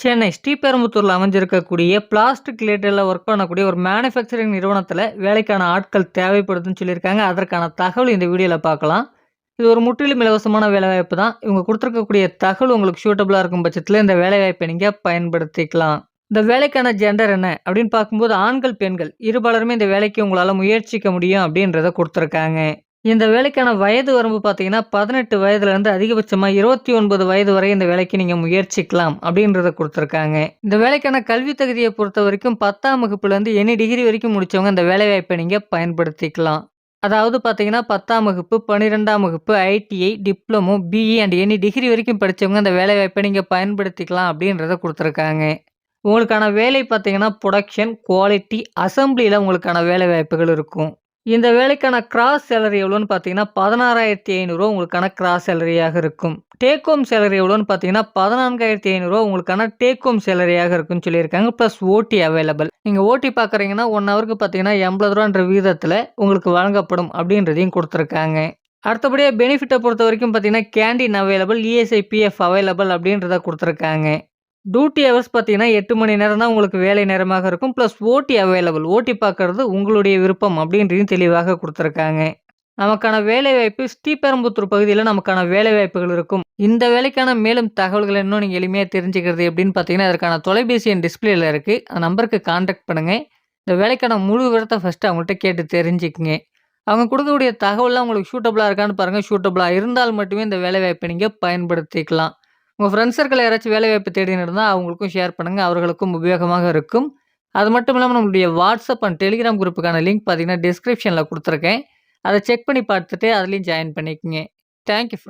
சென்னை ஸ்ரீபெரும்புத்தூரில் அமைஞ்சிருக்கக்கூடிய பிளாஸ்டிக் ரிலேட்டடில் ஒர்க் பண்ணக்கூடிய ஒரு மேனுஃபேக்சரிங் நிறுவனத்தில் வேலைக்கான ஆட்கள் தேவைப்படுதுன்னு சொல்லியிருக்காங்க. அதற்கான தகவல் இந்த வீடியோவில் பார்க்கலாம். இது ஒரு முற்றிலும் இலவசமான வேலைவாய்ப்பு தான். இவங்க கொடுத்துருக்கக்கூடிய தகவல் உங்களுக்கு சூட்டபுளாக இருக்கும் பட்சத்தில் இந்த வேலைவாய்ப்பை நீங்கள் பயன்படுத்திக்கலாம். இந்த வேலைக்கான ஜெண்டர் என்ன அப்படின்னு பார்க்கும்போது ஆண்கள், பெண்கள் இருபாலருமே இந்த வேலைக்கு உங்களால் முயற்சிக்க முடியும் அப்படின்றத கொடுத்துருக்காங்க இந்த வேலைக்கான வயது வரம்பு பார்த்தீங்கன்னா, பதினெட்டு வயதுலேருந்து அதிகபட்சமாக இருபத்தி ஒன்பது வயது வரை இந்த வேலைக்கு நீங்கள் முயற்சிக்கலாம் அப்படின்றத கொடுத்துருக்காங்க இந்த வேலைக்கான கல்வி தகுதியை பொறுத்த வரைக்கும் பத்தாம் வகுப்புலேருந்து எனி டிகிரி வரைக்கும் முடித்தவங்க இந்த வேலைவாய்ப்பை நீங்கள் பயன்படுத்திக்கலாம். அதாவது பார்த்தீங்கன்னா, 10ஆம் வகுப்பு, 12ஆம் வகுப்பு, ITI, diploma, BE and any degree வரைக்கும் படித்தவங்க இந்த வேலைவாய்ப்பை நீங்கள் பயன்படுத்திக்கலாம் அப்படின்றத கொடுத்துருக்காங்க உங்களுக்கான வேலை பார்த்தீங்கன்னா, புரொடக்ஷன், குவாலிட்டி, அசம்பிளியில் உங்களுக்கான வேலைவாய்ப்புகள் இருக்கும். இந்த வேலைக்கான கிராஸ் சேலரி எவ்வளோன்னு பார்த்தீங்கன்னா, 16,500 உங்களுக்கான கிராஸ் சேலரியாக இருக்கும். டேக் ஹோம் சேலரி எவ்வளோன்னு பார்த்தீங்கன்னா, 14,500 உங்களுக்கான டேக் ஹோம் சேலரியாக இருக்குன்னு சொல்லியிருக்காங்க. ப்ளஸ் ஓட்டி அவைலபிள். நீங்கள் ஓட்டி பார்க்குறீங்கன்னா, ஒன் ஹவருக்கு பார்த்தீங்கன்னா எண்பது ரூபான்ற வீதத்தில் உங்களுக்கு வழங்கப்படும் அப்படின்றதையும் கொடுத்துருக்காங்க அடுத்தபடியாக பெனிஃபிட்டை பொறுத்த வரைக்கும் பார்த்தீங்கன்னா, canteen available, ESI, PF available அப்படின்றத கொடுத்துருக்காங்க டியூட்டி ஹவர்ஸ் பார்த்தீங்கன்னா, எட்டு மணி நேரம் தான் உங்களுக்கு வேலை நேரமாக இருக்கும். ப்ளஸ் ஓட்டி அவைலபிள். ஓட்டி பார்க்கறது உங்களுடைய விருப்பம் அப்படின்றதையும் தெளிவாக கொடுத்துருக்காங்க நமக்கான வேலைவாய்ப்பு ஸ்ரீபெரும்புத்தூர் பகுதியில் நமக்கான வேலைவாய்ப்புகள் இருக்கும். இந்த வேலைக்கான மேலும் தகவல்கள் இன்னும் நீங்கள் எளிமையாக தெரிஞ்சுக்கிறது எப்படின்னு பார்த்தீங்கன்னா, அதற்கான தொலைபேசி என் டிஸ்பிளேயில் இருக்குது அந்த நம்பருக்கு காண்டாக்ட் பண்ணுங்கள் இந்த வேலைக்கான முழு விவரத்தை ஃபஸ்ட்டு அவங்கள்ட்ட கேட்டு தெரிஞ்சுக்குங்க அவங்க கொடுக்கக்கூடிய தகவல்லாம் உங்களுக்கு சூட்டபிளா இருக்கான்னு பாருங்கள் ஷூட்டபுளாக இருந்தால் மட்டுமே இந்த வேலைவாய்ப்பை நீங்கள் பயன்படுத்திக்கலாம். உங்கள் ஃப்ரெண்ட்ஸ் சர்க்கிள் யாராச்சும் வேலைவாய்ப்பு தேடின்னு இருந்தால் அவங்களுக்கும் ஷேர் பண்ணுங்கள் அவர்களுக்கும் உபயோகமாக இருக்கும். அது மட்டும் இல்லாமல் நம்மளுடைய வாட்ஸ்அப் அண்ட் டெலிகிராம் குரூப்புக்கான லிங்க் பார்த்தீங்கன்னா, டிஸ்கிரிப்ஷனில் கொடுத்துருக்கேன் அதை செக் பண்ணி பார்த்துட்டு அதுலேயும் ஜாயின் பண்ணிக்கங்க. Thank you